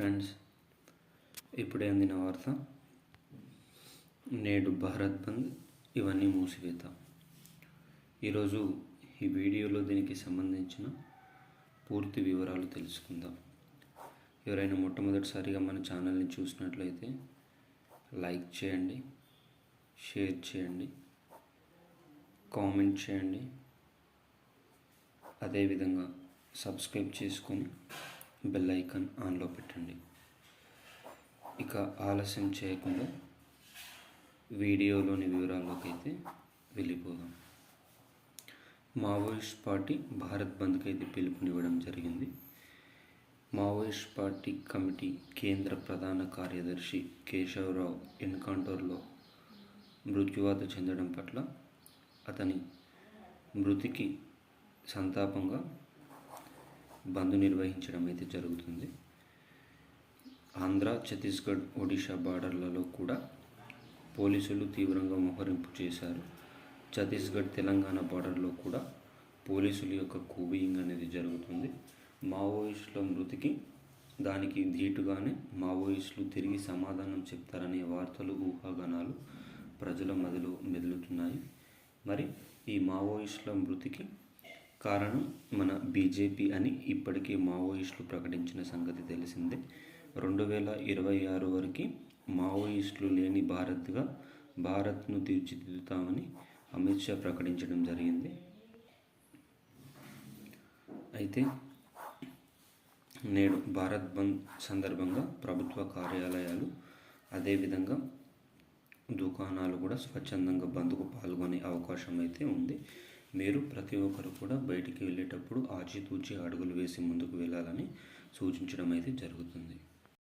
Friends ఇప్పుడే అందిన వార్త నేడు భారత్ బంద్ ఇవన్నీ మూసివేత ఈరోజు ఈ వీడియోలో దీనికి సంబంధించిన పూర్తి వివరాలు తెలుసుకుందాం. ఎవరైనా మొట్టమొదటిసారిగా మన ఛానల్ని చూసినట్లయితే లైక్ చేయండి షేర్ చేయండి కామెంట్ చేయండి. అదేవిధంగా సబ్స్క్రైబ్ చేసుకొని బెల్ ఐకాన్ ఆన్లో పెట్టండి. ఇక ఆలస్యం చేయకుండా వీడియోలోని వివరాల్లోకి అయితే వెళ్ళిపోదాం. మావోయిస్ట్ పార్టీ భారత్ బంద్కి అయితే పిలుపునివ్వడం జరిగింది. మావోయిస్ట్ పార్టీ కమిటీ కేంద్ర ప్రధాన కార్యదర్శి కేశవరావు ఎన్కౌంటర్లో మృత్యువాత చెందడం పట్ల అతని మృతికి సంతాపంగా బంద్ నిర్వహించడం అయితే జరుగుతుంది. ఆంధ్ర ఛత్తీస్గఢ్ ఒడిషా బార్డర్లలో కూడా పోలీసులు తీవ్రంగా మోహరింపు చేశారు. ఛత్తీస్గఢ్ తెలంగాణ బార్డర్లో కూడా పోలీసుల యొక్క కూబియింగ్ అనేది జరుగుతుంది. మావోయిస్టుల మృతికి దానికి ధీటుగానే మావోయిస్టులు తిరిగి సమాధానం చెప్తారనే వార్తలు ఊహాగానాలు ప్రజల మదిలో మెదులుతున్నాయి. మరి ఈ మావోయిస్టుల మృతికి కారణం మన బీజేపీ అని ఇప్పటికే మావోయిస్టులు ప్రకటించిన సంగతి తెలిసిందే. రెండు వేల ఇరవై ఆరు వరకు మావోయిస్టులు లేని భారత్గా భారత్ను తీర్చిదిద్దుతామని అమిత్ షా ప్రకటించడం జరిగింది. అయితే నేడు భారత్ బంద్ సందర్భంగా ప్రభుత్వ కార్యాలయాలు అదేవిధంగా దుకాణాలు కూడా స్వచ్ఛందంగా బంద్కు పాల్గొనే అవకాశం అయితే ఉంది. మీరు ప్రతి ఒక్కరు కూడా బయటికి వెళ్ళేటప్పుడు ఆచితూచి అడుగులు వేసి ముందుకు వెళ్ళాలని సూచించడం అయితే జరుగుతుంది.